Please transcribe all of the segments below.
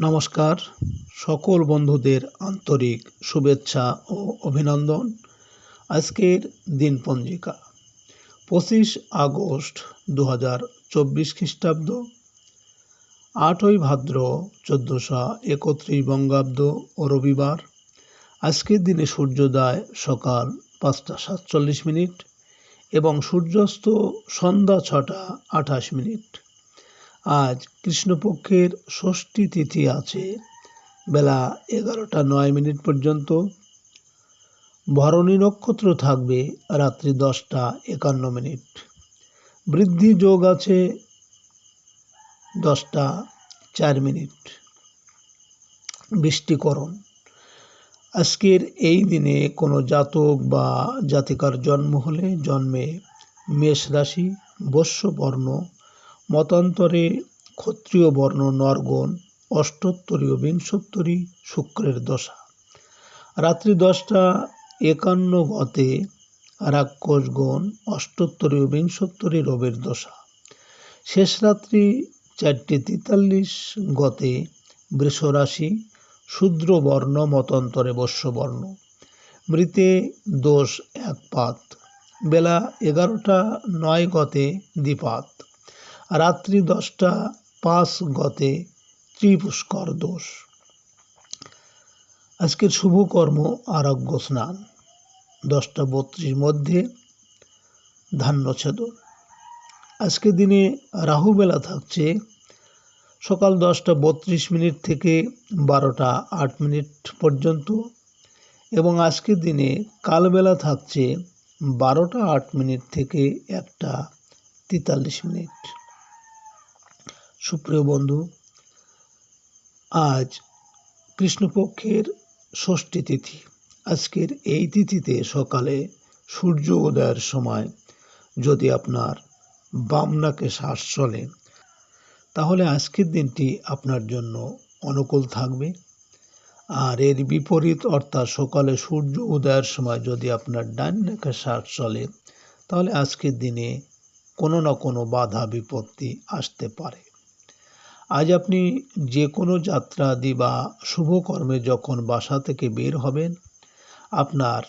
নমস্কার। সকল বন্ধুদের আন্তরিক শুভেচ্ছা ও অভিনন্দন। আজকের দিন পঞ্জিকা, পঁচিশ আগস্ট দু হাজার চব্বিশ খ্রিস্টাব্দ। আটই ভাদ্র চোদ্দোশো একত্রিশ বঙ্গাব্দ ও রবিবার। আজকের দিনে সূর্যোদয় সকাল পাঁচটা সাতচল্লিশ মিনিট এবং সূর্যাস্ত সন্ধ্যা ছটা আঠাশ মিনিট। আজ কৃষ্ণপক্ষের ষষ্ঠী তিথি আছে। বেলা এগারোটা নয় মিনিট পর্যন্ত ভরণী নক্ষত্র থাকবে রাত্রি দশটা একান্ন মিনিট। বৃদ্ধি যোগ আছে দশটা চার মিনিট। বৃষ্টিকরণ। আজকের এই দিনে কোনো জাতক বা জাতিকার জন্ম হলে জন্মে মেষ রাশি বস্য বর্ণ মতান্তরে ক্ষত্রিয় বর্ণ নরগণ, অষ্টোত্তরীয় বিংশোত্তরী শুক্রের দশা। রাত্রি দশটা একান্ন গতে রাক্ষসগণ অষ্টোত্তরীয় বিংশোত্তরী রবের দশা। শেষ রাত্রি চারটে তেতাল্লিশ গতে বৃষরাশি শূদ্র বর্ণ মতান্তরে বর্ণ মৃতে দোষ এক পাত বেলা এগারোটা নয় গতে দ্বিপাত। রাত্রি দশটা পাঁচ গতে ত্রিপুষ্কর দোষ। আজকের শুভ কর্ম আরোগ্য, স্নান। দশটা বত্রিশ মধ্যে ধান্য ছেদন। আজকের দিনে রাহুবেলা থাকছে। সকাল দশটা বত্রিশ মিনিট থেকে বারোটা আট মিনিট পর্যন্ত এবং আজকের দিনে কালবেলা থাকছে বারোটা আট মিনিট থেকে একটা তেতাল্লিশ মিনিট। সুপ্রিয় বন্ধু, আজ কৃষ্ণপক্ষের ষষ্ঠী তিথি। আজকের এই তিথিতে সকালে সূর্য উদয়ের সময় যদি আপনার বামনাকে শ্বাস চলে, তাহলে আজকের দিনটি আপনার জন্য অনুকূল থাকবে। আর এর বিপরীত অর্থাৎ সকালে সূর্য উদয়ের সময় যদি আপনার ডান নাকে শ্বাস চলে, তাহলে আজকের দিনে কোনো না কোনো বাধা বিপত্তি আসতে পারে। আজ আপনি যে কোনো যাত্রাদি বা শুভকর্মে যখন বাসা থেকে বের হবেন, আপনার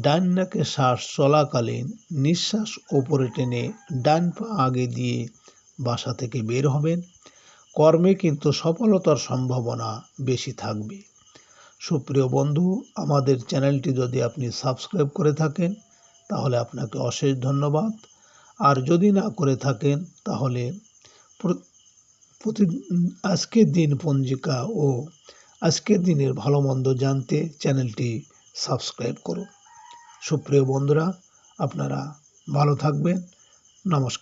ডান নাকে শ্বাস চলাকালীন নিঃশ্বাস ওপরে টেনে ডান পা আগে দিয়ে বাসা থেকে বের হবেন। কর্মে কিন্তু সফলতার সম্ভাবনা বেশি থাকবে। সুপ্রিয় বন্ধু, আমাদের চ্যানেলটি যদি আপনি সাবস্ক্রাইব করে থাকেন, তাহলে আপনাকে অশেষ ধন্যবাদ। আর যদি না করে থাকেন, তাহলে প্রতি আজকের দিন পঞ্জিকা ও আজকের দিনের ভালো মন্দ জানতে চ্যানেলটি সাবস্ক্রাইব করুন। সুপ্রিয় বন্ধুরা, আপনারা ভালো থাকবেন। নমস্কার।